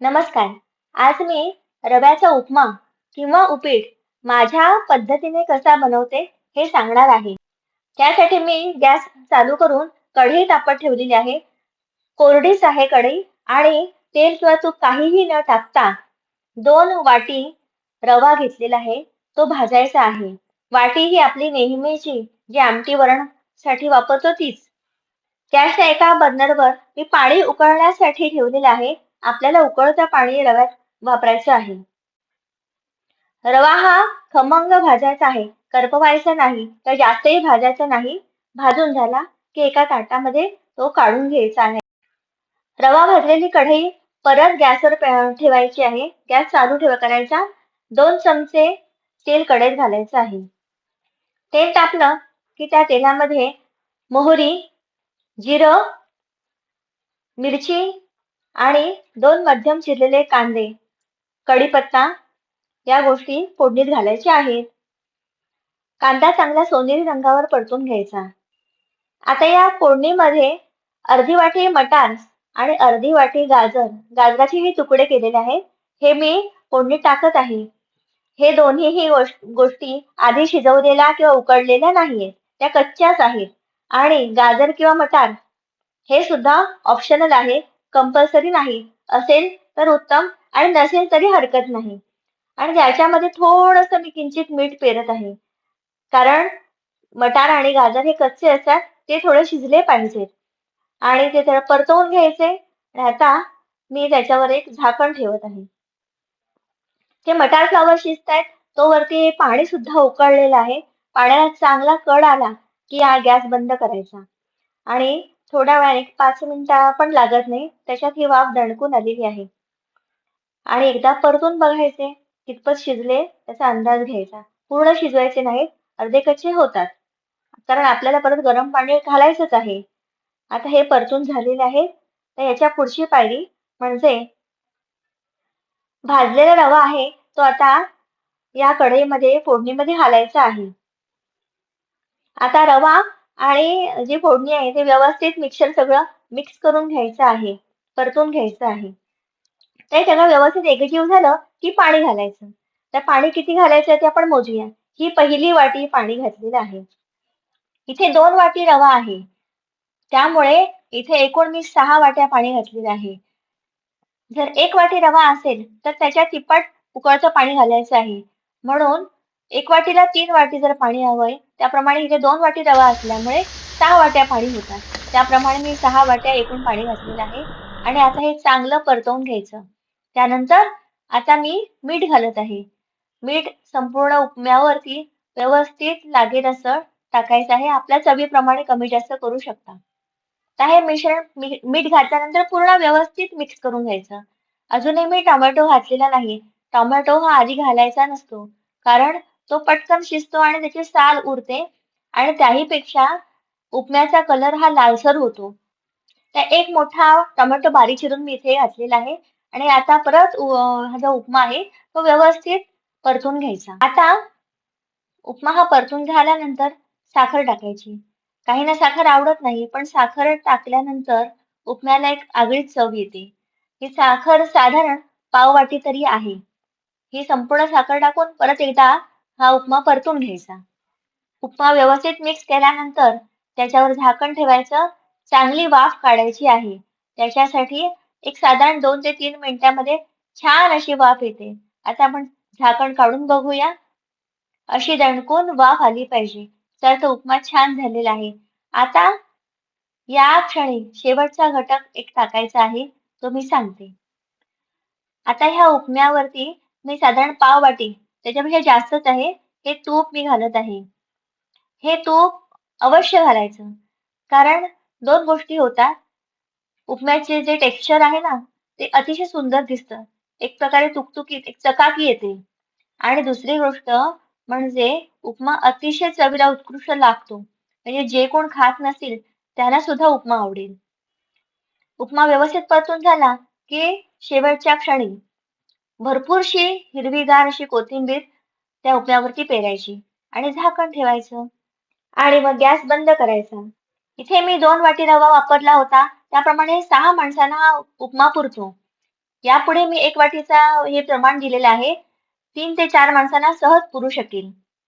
नमस्कार. आज मी रव्याचा उपमा किंवा उपीट माझ्या पद्धतीने कसा बनवते हे सांगणार आहे. त्यासाठी मी गॅस चालू करून कढई तापत ठेवलेली आहे. कोरडीच आहे कढई आणि तेल किंवा तूप काहीही न टाकता दोन वाटी रवा घेतलेला आहे. तो भाजायचा आहे. वाटी ही आपली नेहमीची जी आमटी वरणसाठी वापरतो तीच. गॅसच्या एका बर्नरवर मी पाणी उकळण्यासाठी ठेवलेलं आहे. आपल्याला उकळत्या पाणी रव्यात वापरायचं आहे. रवा हा खमंग भाजायचा आहे. करपवायचा नाही तर जास्तही भाजायचा नाही. भाजून झाला की एका ताटामध्ये तो काढून घ्यायचा आहे. रवा भाजलेली कढई परत गॅसवर ठेवायची आहे. गॅस चालू ठेवा करायचा. दोन चमचे तेल कढईत घालायचं आहे. तेल टाकलं की त्या तेलामध्ये मोहरी जिरं मिरची आणि दोन मध्यम चिरलेले कांदे कढीपत्ता या गोष्टी फोडणीत घालायच्या आहेत. कांदा चांगला सोनेरी रंगावर परतून घ्यायचा. आता या फोडणीमध्ये अर्धी वाटी मटार आणि अर्धी वाटी गाजर गाजराचे हे तुकडे केलेले आहेत. हे मी फोडणीत टाकत आहे. हे दोन्हीही गोष्टी आधी शिजवलेल्या किंवा उकडलेल्या नाहीयेत. त्या कच्च्याच आहेत. आणि गाजर किंवा मटार हे सुद्धा ऑप्शनल आहे कंपल्सरी नाही. असेल तर उत्तम आणि नसेल तरी हरकत नाही. आणि ज्याच्यामध्ये थोडस मी किंचित मीठ पेरत आहे. कारण मटार आणि गाजर हे कच्चे असतात ते थोडे शिजले पाहिजेत आणि ते त्याला परतवून घ्यायचे. आणि आता मी त्याच्यावर एक झाकण ठेवत आहे. ते मटार फ्लावर शिजत आहेत तो वरती पाणी सुद्धा उकळलेलं आहे. पाण्याला चांगला कड आला की हा गॅस बंद करायचा. आणि थोड्या वेळाने पाच मिनिटं पण लागत नाही. त्याच्यात ही वाफ दणकून आलेली आहे. आणि एकदा परतून बघायचे कितपत शिजले त्याचा अंदाज घ्यायचा. पूर्ण शिजवायचे नाहीत अर्धे कच्चे होतात. कारण आपल्याला परत गरम पाणी घालायचंच आहे. आता हे परतून झालेले आहे. तर याच्या पुढची पायरी म्हणजे भाजलेला रवा आहे तो आता या कढईमध्ये फोडणीमध्ये घालायचा आहे. आता रवा आणि जी फोडणी आहे ते व्यवस्थित मिक्सर सगळं मिक्स करून घ्यायचं आहे परतून घ्यायचं आहे. ते सगळं व्यवस्थित एकजीव झालं की पाणी घालायचं. तर पाणी किती घालायचं ते आपण मोजूया. ही पहिली वाटी पाणी घातलेलं आहे. इथे दोन वाटी रवा आहे. त्यामुळे इथे एकूण मी सहा वाट्या पाणी घातलेलं आहे. जर एक वाटी रवा असेल तर त्याच्या तिप्पट उकळचं पाणी घालायचं आहे. म्हणून एक वाटीला तीन वाटी जर पाणी हवंय त्याप्रमाणे इथे दोन वाटी रवा असल्यामुळे सहा वाट्या पाणी होतात. त्याप्रमाणे मी सहा वाट्या एकूण पाणी घातलेलं आहे आणि आता हे चांगलं परतवून घ्यायचं. त्यानंतर आता मी मीठ घालत आहे. मीठ संपूर्ण उपम्यावरती व्यवस्थित लागेल असं टाकायचं आहे. आपल्या चवीप्रमाणे कमी जास्त करू शकता. तर हे मिश्रण मीठ घातल्यानंतर पूर्ण व्यवस्थित मिक्स करून घ्यायचं. अजूनही मी टोमॅटो घातलेला नाही. टोमॅटो हा आधी घालायचा नसतो. कारण तो पटकन शिजतो आणि त्याची साल उरते आणि त्याही पेक्षा उपम्याचा कलर हा लालसर होतो. त्या एक मोठा टोमॅटो बारीक चिरून मी इथे घातलेला आहे आणि आता परत हा जो उपमा आहे तो व्यवस्थित परतून घ्यायचा. आता उपमा हा परतून झाल्यानंतर साखर टाकायची. काहींना साखर आवडत नाही पण साखर टाकल्यानंतर उपम्याला एक आगळीच चव येते. ही साखर साधारण पाव वाटी तरी आहे. ही संपूर्ण साखर टाकून परत एकदा हा उपमा परतून घ्यायचा. उपमा व्यवस्थित मिक्स केल्यानंतर त्याच्यावर झाकण ठेवायचं. चांगली वाफ काढायची आहे. त्याच्यासाठी एक साधारण दोन ते तीन मिनिटांमध्ये छान अशी वाफ येते. आता आपण झाकण काढून बघूया. अशी दणकून वाफ आली पाहिजे. तर तो उपमा छान झालेला आहे. आता या क्षणी शेवटचा घटक एक टाकायचा आहे. तो मी सांगते. आता ह्या उपम्यावरती मी साधारण पाव वाटी त्याच्यापेक्षा जास्तच आहे. हे तूप मी घालत आहे. हे तूप अवश्य घालायचं. कारण दोन गोष्टी होतात. उपम्याचे जे टेक्स्चर आहे ना ते अतिशय सुंदर दिसतं. एक प्रकारे तुकतुकीत एक चकाकी येते. आणि दुसरी गोष्ट म्हणजे उपमा अतिशय चवीला उत्कृष्ट लागतो. म्हणजे जे कोण खात नसतील त्यांना सुद्धा उपमा आवडेल. उपमा व्यवस्थित परतून झाला की शेवटच्या क्षणी भरपूरशी हिरवीगार अशी कोथिंबीर त्या उपम्यावरती पेरायची आणि झाकण ठेवायचं आणि मग गॅस बंद करायचा इथे मी दोन वाटी रवा वापरला होता त्याप्रमाणे सहा माणसांना हा उपमा पुरतो यापुढे मी एक वाटीचा हे प्रमाण दिलेलं आहे. तीन ते चार माणसांना सहज पुरू शकेल.